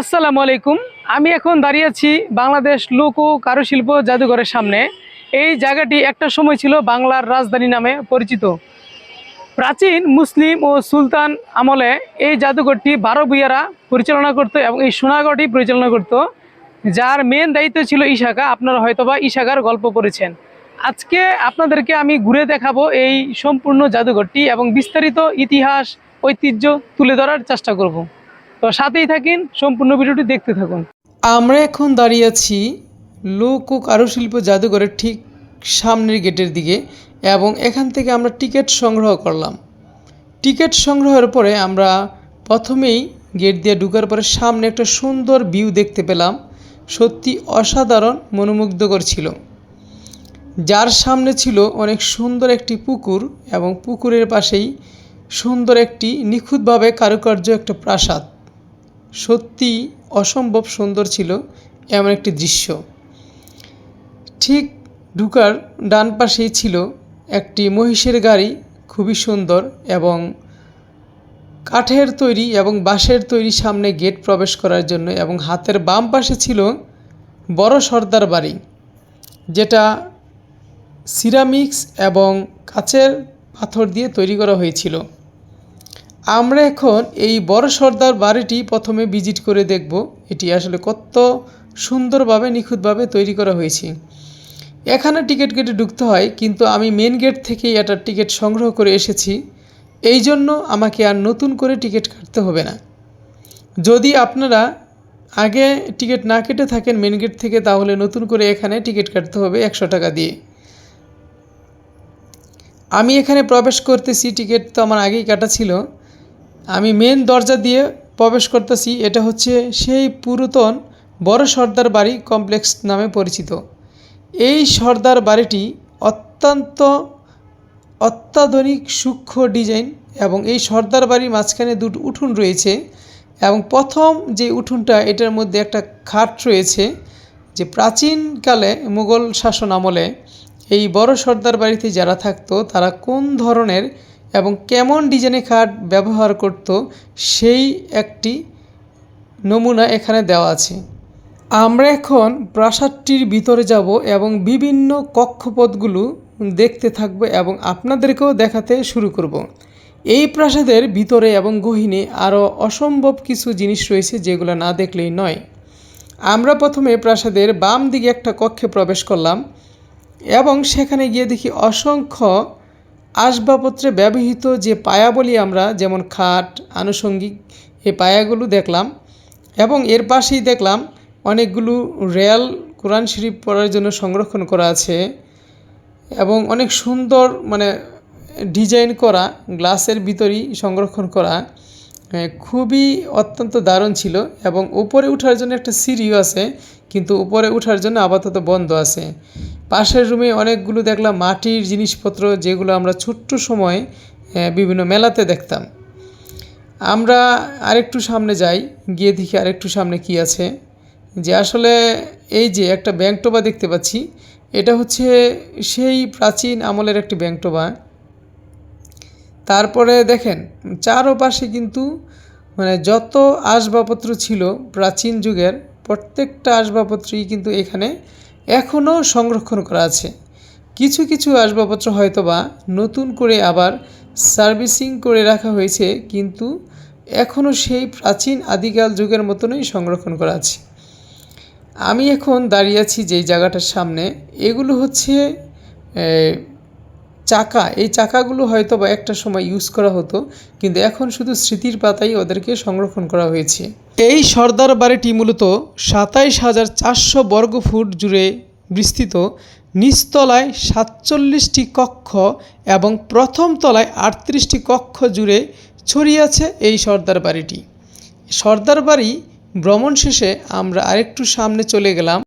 আসসালামু আলাইকুম। আমি এখন দাঁড়িয়ে আছি বাংলাদেশ লোক ও কারুশিল্প জাদুঘরের সামনে। এই জায়গাটি একটা সময় ছিল বাংলার রাজধানী নামে পরিচিত। প্রাচীন মুসলিম ও সুলতান আমলে এই জাদুঘরটি বারো ভূইয়ারা পরিচালনা করতো এবং এই সোনাগড়টি পরিচালনা করত। যার মেন দায়িত্ব ছিল ইশাকা। আপনারা হয়তোবা ইশাকার গল্প পড়েছেন। আজকে আপনাদেরকে আমি ঘুরে দেখাবো এই সম্পূর্ণ জাদুঘরটি এবং বিস্তারিত ইতিহাস, ঐতিহ্য তুলে ধরার চেষ্টা করব। তো সাথেই থাকেন, সম্পূর্ণ ভিডিওটি দেখতে থাকুন। আমরা এখন দাঁড়িয়ে আছি লোক ও কারুশিল্প জাদুঘরের ঠিক সামনের গেটের দিকে এবং এখান থেকে আমরা টিকিট সংগ্রহ করলাম। টিকিট সংগ্রহের পরে আমরা প্রথমেই গেট দিয়ে ঢুকার পরে সামনে একটা সুন্দর ভিউ দেখতে পেলাম। সত্যি অসাধারণ, মনোমুগ্ধকর ছিল। যার সামনে ছিল অনেক সুন্দর একটি পুকুর এবং পুকুরের পাশেই সুন্দর একটি নিখুঁতভাবে কারুকার্য একটা প্রাসাদ। সত্যি অসম্ভব সুন্দর ছিল এমন একটি দৃশ্য। ঠিক ঢুকার ডান পাশেই ছিল একটি মহিষের গাড়ি, খুবই সুন্দর এবং কাঠের তৈরি এবং বাঁশের তৈরি সামনে গেট প্রবেশ করার জন্য এবং হাতের বাম পাশে ছিল বড় সর্দার বাড়ি, যেটা সিরামিক্স এবং কাচের পাথর দিয়ে তৈরি করা হয়েছিল। আমরা এখন এই বড় সর্দার বাড়িটি প্রথমে ভিজিট করে দেখব। এটি আসলে কত সুন্দরভাবে, নিখুঁতভাবে তৈরি করা হয়েছে। এখানে টিকিট কেটে ঢুকতে হয়, কিন্তু আমি মেন গেট থেকেই একটা টিকিট সংগ্রহ করে এসেছি। এই জন্য আমাকে আর নতুন করে টিকিট কাটতে হবে না। যদি আপনারা আগে টিকিট না কেটে থাকেন মেন গেট থেকে, তাহলে নতুন করে এখানে টিকিট কাটতে হবে একশো টাকা দিয়ে। আমি এখানে প্রবেশ করতেছি, টিকিট তো আমার আগেই কাটা ছিল। আমি মেন দরজা দিয়ে প্রবেশ করতেছি, এটা হচ্ছে সেই পুরাতন বড় সর্দার বাড়ি কমপ্লেক্স নামে পরিচিত। এই সর্দার বাড়িটি অত্যন্ত অত্যাধুনিক, সূক্ষ্ম ডিজাইন এবং এই সর্দার বাড়ির মাঝখানে দুটো উঠোন রয়েছে এবং প্রথম যে উঠোনটা, এটার মধ্যে একটা খাট রয়েছে যে প্রাচীনকালে মুঘল শাসন আমলে এই বড় সর্দার বাড়িতে যারা থাকতো, তারা কোন ধরনের এবং কেমন ডিজাইনের খাট ব্যবহার করত সেই একটি নমুনা এখানে দেওয়া আছে। আমরা এখন প্রাসাদটির ভিতরে যাব এবং বিভিন্ন কক্ষপথগুলো দেখতে থাকব এবং আপনাদেরকেও দেখাতে শুরু করব। এই প্রাসাদের ভিতরে এবং গহীনে আরও অসম্ভব কিছু জিনিস রয়েছে যেগুলো না দেখলেই নয়। আমরা প্রথমে প্রাসাদের বাম দিকে একটা কক্ষে প্রবেশ করলাম এবং সেখানে গিয়ে দেখি অসংখ্য আসবাবপত্রে ব্যবহৃত যে পায়া বলি আমরা, যেমন খাট, আনুষঙ্গিক এই পায়াগুলো দেখলাম এবং এর পাশেই দেখলাম অনেকগুলো রেয়াল কোরআন শরীফ পড়ার জন্য সংরক্ষণ করা আছে এবং অনেক সুন্দর মানে ডিজাইন করা, গ্লাসের ভিতরেই সংরক্ষণ করা খুবই অত্যন্ত দারুণ ছিল এবং উপরে ওঠার জন্য একটা সিঁড়িও আছে, কিন্তু উপরে ওঠার জন্য আপাতত বন্ধ আছে। পাশের রুমে অনেকগুলো দেখলাম মাটির জিনিসপত্র যেগুলো আমরা ছোট্ট সময় বিভিন্ন মেলাতে দেখতাম। আমরা আরেকটু সামনে যাই, গিয়ে দেখি আরেকটু সামনে কি আছে। যে আসলে এই যে একটা ব্যাংকটোবা দেখতে পাচ্ছি, এটা হচ্ছে সেই প্রাচীন আমলের একটি ব্যাংকটোবা তারপরে দেখেন, চারোপাশে কিন্তু মানে যত আসবাবপত্র ছিল প্রাচীন যুগের, প্রত্যেকটা আসবাবপত্রই কিন্তু এখানে এখনও সংরক্ষণ করা আছে। কিছু কিছু আসবাবপত্র হয়তো বা নতুন করে আবার সার্ভিসিং করে রাখা হয়েছে, কিন্তু এখনও সেই প্রাচীন আদিকাল যুগের মতনই সংরক্ষণ করা আছে। আমি এখন দাঁড়িয়ে আছি যেই জায়গাটার সামনে, এগুলো হচ্ছে চাকা, এই চাকাগুলো হয়তো বা একটা সময় ইউজ করা হতো, কিন্তু এখন শুধু স্মৃতির পাতাই ওদেরকে সংরক্ষণ করা হয়েছে। এই সর্দার বাড়িটি মূলত সাতাইশ হাজার চারশো বর্গফুট জুড়ে বিস্তৃত, নিচতলায় সাতচল্লিশটি কক্ষ এবং প্রথম তলায় আটত্রিশটি কক্ষ জুড়ে ছড়িয়ে আছে এই সর্দার বাড়িটি। সর্দার বাড়ি ভ্রমণ শেষে আমরা আরেকটু সামনে চলে গেলাম।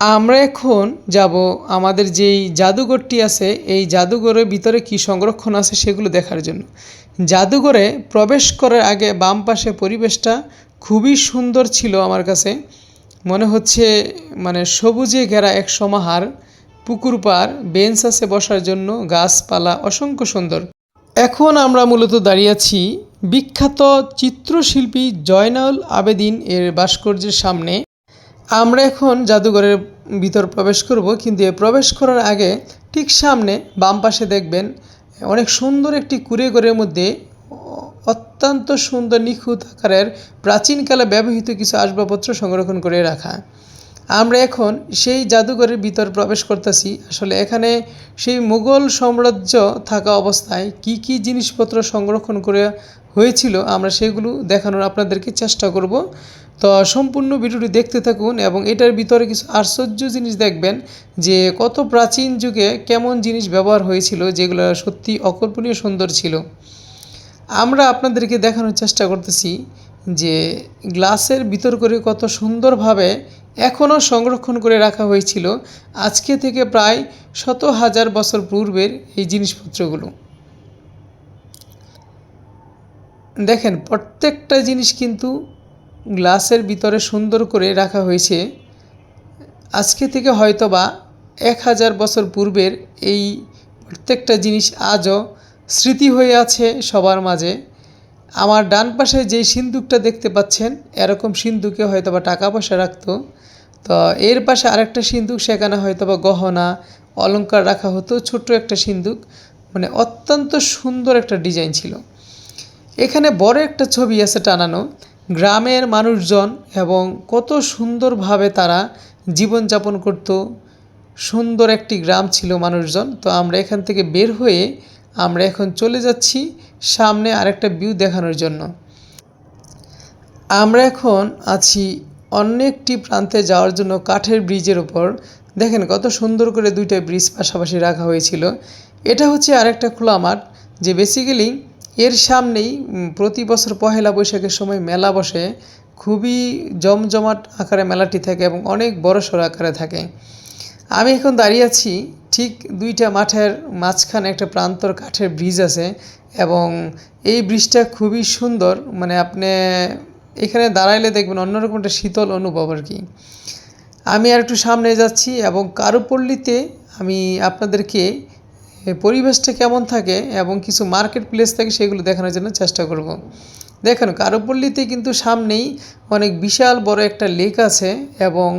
আমরা এখন যাব আমাদের যেই জাদুঘরটি আছে, এই জাদুঘরের ভিতরে কি সংরক্ষণ আছে সেগুলো দেখার জন্য। জাদুঘরে প্রবেশ করার আগে বাম পাশে পরিবেশটা খুবই সুন্দর ছিল আমার কাছে। মনে হচ্ছে মানে সবুজে ঘেরা এক সমাহার, পুকুর পার বেঞ্চ আছে বসার জন্য, গাছপালা অসংখ্য সুন্দর। এখন আমরা মূলত দাঁড়িয়ে আছি বিখ্যাত চিত্রশিল্পী জয়নাল আবেদিন এর ভাস্কর্যের সামনে। আমরা এখন জাদুঘরের ভিতর প্রবেশ করব, কিন্তু এ প্রবেশ করার আগে ঠিক সামনে বাম পাশে দেখবেন অনেক সুন্দর একটি কুড়ে ঘরের মধ্যে অত্যন্ত সুন্দর নিখুঁত আকারের প্রাচীনকালে ব্যবহৃত কিছু আসবাবপত্র সংরক্ষণ করে রাখা। আমরা এখন সেই জাদুঘরের ভিতর প্রবেশ করতেছি। আসলে এখানে সেই মুঘল সাম্রাজ্য থাকা অবস্থায় কি কি জিনিসপত্র সংরক্ষণ করে হয়েছিল, আমরা সেগুলো দেখানোর আপনাদেরকে চেষ্টা করব। তো সম্পূর্ণ ভিডিওটি দেখতে থাকুন এবং এটার ভিতরে কিছু আশ্চর্য জিনিস দেখবেন যে কত প্রাচীন যুগে কেমন জিনিস ব্যবহার হয়েছিল যেগুলো সত্যি অকল্পনীয় সুন্দর ছিল। আমরা আপনাদেরকে দেখানোর চেষ্টা করতেছি যে গ্লাসের ভিতর করে কত সুন্দরভাবে এখনও সংরক্ষণ করে রাখা হয়েছিল আজকে থেকে প্রায় শত হাজার বছর পূর্বের এই জিনিসপত্রগুলো। দেখেন, প্রত্যেকটা জিনিস কিন্তু গ্লাসের ভিতরে সুন্দর করে রাখা হয়েছে। আজকে থেকে হয়তোবা এক হাজার বছর পূর্বের এই প্রত্যেকটা জিনিস আজও স্মৃতি হয়ে আছে সবার মাঝে। আমার ডান পাশে যেই সিন্দুকটা দেখতে পাচ্ছেন, এরকম সিন্দুকে হয়তোবা টাকা পয়সা রাখতো। তো এর পাশে আরেকটা সিন্দুক, সেখানে হয়তোবা গহনা, অলংকার রাখা হতো, ছোট্ট একটা সিন্দুক। মানে অত্যন্ত সুন্দর একটা ডিজাইন ছিল। এখানে বড় একটা ছবি আছে টানানো। গ্রামের মানুষজন এবং কত সুন্দরভাবে তারা জীবনযাপন করত। সুন্দর একটি গ্রাম ছিল মানুষজন। তো আমরা এখান থেকে বের হয়ে আমরা এখন চলে যাচ্ছি সামনে আরেকটা ভিউ দেখানোর জন্য। আমরা এখন আছি অন্য একটি প্রান্তে যাওয়ার জন্য কাঠের ব্রিজের ওপর দেখেন কত সুন্দর করে দুইটা ব্রিজ পাশাপাশি রাখা হয়েছিল। এটা হচ্ছে আরেকটা খোলা মাঠ, যে বেসিক্যালি এর সামনেই প্রতি বছর পহেলা বৈশাখের সময় মেলা বসে। খুবই জমজমাট আকারে মেলাটি থাকে এবং অনেক বড়সড় আকারে থাকে। আমি এখন দাঁড়িয়ে আছি ঠিক দুইটা মাঠের মাঝখানে একটা প্রান্তর কাঠের ব্রিজ আছে এবং এই ব্রিজটা খুবই সুন্দর। মানে আপনি এখানে দাঁড়াইলে দেখবেন অন্যরকম একটা শীতল অনুভব আর কি। আমি আর একটু সামনে যাচ্ছি এবং কারুপল্লীতে আমি আপনাদেরকে এ, পরিবেশটা কেমন থাকে এবং কিছু মার্কেট প্লেস থাকে সেগুলো দেখানোর জন্য চেষ্টা করব। দেখেন কারুপল্লীতে কিন্তু সামনেই অনেক বিশাল বড় একটা লেক আছে এবং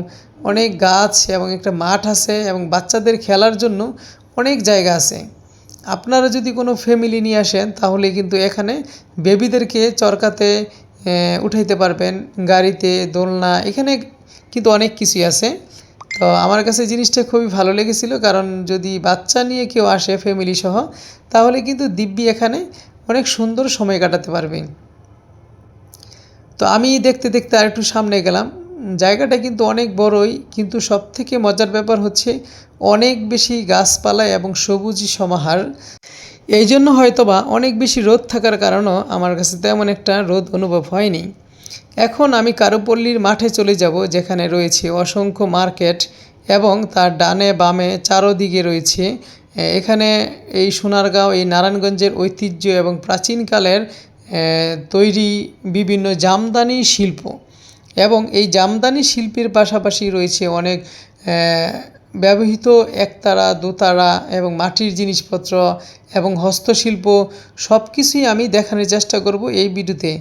অনেক গাছ এবং একটা মাঠ আছে এবং বাচ্চাদের খেলার জন্য অনেক জায়গা আছে। আপনারা যদি কোনো ফ্যামিলি নিয়ে আসেন তাহলে কিন্তু এখানে বেবিদেরকে চরকাতে উঠাইতে পারবেন। গাড়িতে দোলনা এখানে কিন্তু অনেক কিছুই আছে। তো আমার কাছে জিনিসটা খুবই ভালো লেগেছিল, কারণ যদি বাচ্চা নিয়ে কেউ আসে ফ্যামিলি সহ, তাহলে কিন্তু দিব্যি এখানে অনেক সুন্দর সময় কাটাতে পারবে। তো আমি দেখতে দেখতে আরেকটু সামনে গেলাম। জায়গাটা কিন্তু অনেক বড়ই, কিন্তু সবথেকে মজার ব্যাপার হচ্ছে অনেক বেশি গাছপালা এবং সবুজই সমাহার। এই জন্য হয়তোবা অনেক বেশি রোদ থাকার কারণও আমার কাছে তেমন একটা রোদ অনুভব হয়নি। এখন আমি কারুপল্লীর মাঠে চলে যাব, যেখানে রয়েছে অসংখ্য মার্কেট এবং তার ডানে বামে চারোদিকে রয়েছে এখানে এই সোনারগাঁও, এই নারায়ণগঞ্জের ঐতিহ্য এবং প্রাচীনকালের তৈরি বিভিন্ন জামদানি শিল্প এবং এই জামদানি শিল্পের পাশাপাশি রয়েছে অনেক ব্যবহৃত একতারা, দোতারা এবং মাটির জিনিসপত্র এবং হস্তশিল্প সব কিছুই আমি দেখানোর চেষ্টা করব এই ভিডিওতে।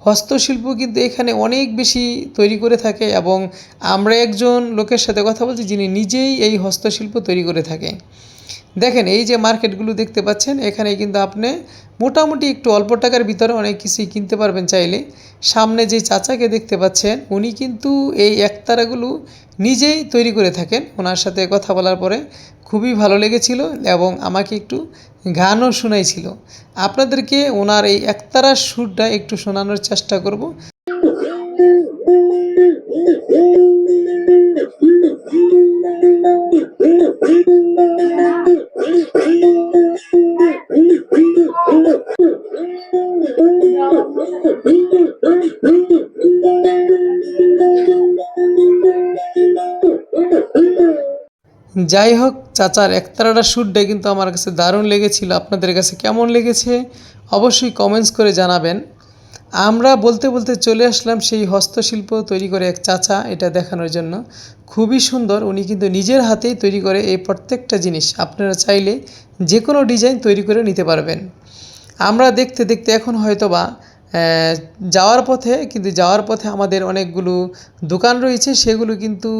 হস্তশিল্প কিন্তু এখানে অনেক বেশি তৈরি করে থাকে এবং আমরা একজন লোকের সাথে কথা বলছি যিনি নিজেই এই হস্তশিল্প তৈরি করে থাকে। দেখেন, এই যে মার্কেটগুলো দেখতে পাচ্ছেন, এখানে কিন্তু আপনি মোটামুটি একটু অল্প টাকার ভিতরে অনেক কিছুই কিনতে পারবেন চাইলে। সামনে যে চাচাকে দেখতে পাচ্ছেন, উনি কিন্তু এই একতারাগুলো নিজেই তৈরি করে থাকেন। ওনার সাথে কথা বলার পরে খুবই ভালো লেগেছিল এবং আমাকে একটু গানও শোনাইছিল। আপনাদেরকে ওনার এই একতারার সুরটা একটু শোনানোর চেষ্টা করব। যাই হোক চাচার একতারাটা সুরটা কিন্তু আমার কাছে দারুণ লেগেছিল। আপনাদের কাছে কেমন লেগেছে? অবশ্যই কমেন্টস করে জানাবেন। আমরা বলতে বলতে চলে আসলাম সেই হস্তশিল্প তৈরি করে এক চাচা, এটা দেখানোর জন্য। খুবই সুন্দর, উনি কিন্তু নিজের হাতেই তৈরি করে এই প্রত্যেকটা জিনিস। আপনারা চাইলে যে কোনো ডিজাইন তৈরি করে নিতে পারবেন। আমরা দেখতে দেখতে এখন হয়তো বা যাওয়ার পথে, কিন্তু যাওয়ার পথে আমাদের অনেকগুলো দোকান রয়েছে, সেগুলো কিন্তু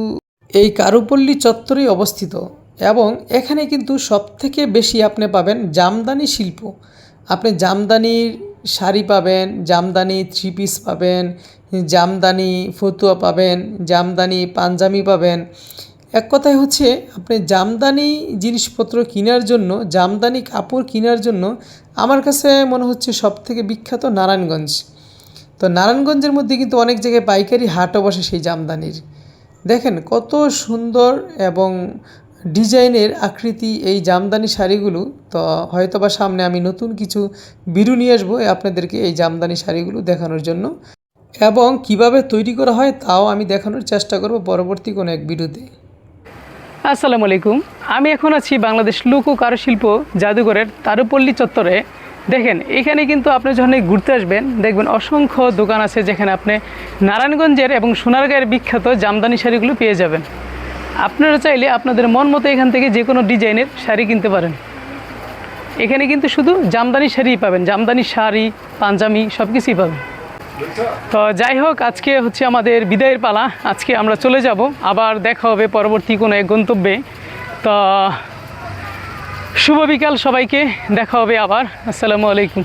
এই কারুপল্লী চত্বরেই অবস্থিত এবং এখানে কিন্তু সবথেকে বেশি আপনি পাবেন জামদানি শিল্প। আপনি জামদানির শাড়ি পাবেন, জামদানি থ্রি পিস পাবেন, জামদানি ফতুয়া পাবেন, জামদানি পাঞ্জাবি পাবেন। এক কথায় হচ্ছে আপনি জামদানি জিনিসপত্র কেনার জন্য, জামদানি কাপড় কেনার জন্য আমার কাছে মনে হচ্ছে সবথেকে বিখ্যাত নারায়ণগঞ্জ। তো নারায়ণগঞ্জের মধ্যে কিন্তু অনেক জায়গায় পাইকারি হাটও বসে সেই জামদানির। দেখেন কত সুন্দর এবং ডিজাইনের আকৃতি এই জামদানি শাড়িগুলো। তো হয়তোবা সামনে আমি নতুন কিছু বিরু নিয়ে আসব আপনাদেরকে এই জামদানি শাড়িগুলো দেখানোর জন্য। এবং কীভাবে তৈরি করা হয় তাও আমি দেখানোর চেষ্টা করব পরবর্তী কোনো এক ভিডিওতে আসসালামু আলাইকুম। আমি এখন আছি বাংলাদেশ লোক ও কারুশিল্প জাদুঘরের তারুপল্লী চত্বরে। দেখেন, এখানে কিন্তু আপনি যখন ঘুরতে আসবেন, দেখবেন অসংখ্য দোকান আছে যেখানে আপনি নারায়ণগঞ্জের এবং সোনারগাঁয়ের বিখ্যাত জামদানি শাড়িগুলো পেয়ে যাবেন। আপনারা চাইলে আপনাদের মন মতো এখান থেকে যে কোনো ডিজাইনের শাড়ি কিনতে পারেন। এখানে কিন্তু শুধু জামদানি শাড়িই পাবেন, জামদানি শাড়ি, পাঞ্জাবি সব কিছুই পাবেন। তো যাই হোক, আজকে হচ্ছে আমাদের বিদায়ের পালা। আজকে আমরা চলে যাব, আবার দেখা হবে পরবর্তী কোনো এক গন্তব্যে। তো শুভ বিকাল সবাইকে দেখা হবে আবার। আসসালামু আলাইকুম।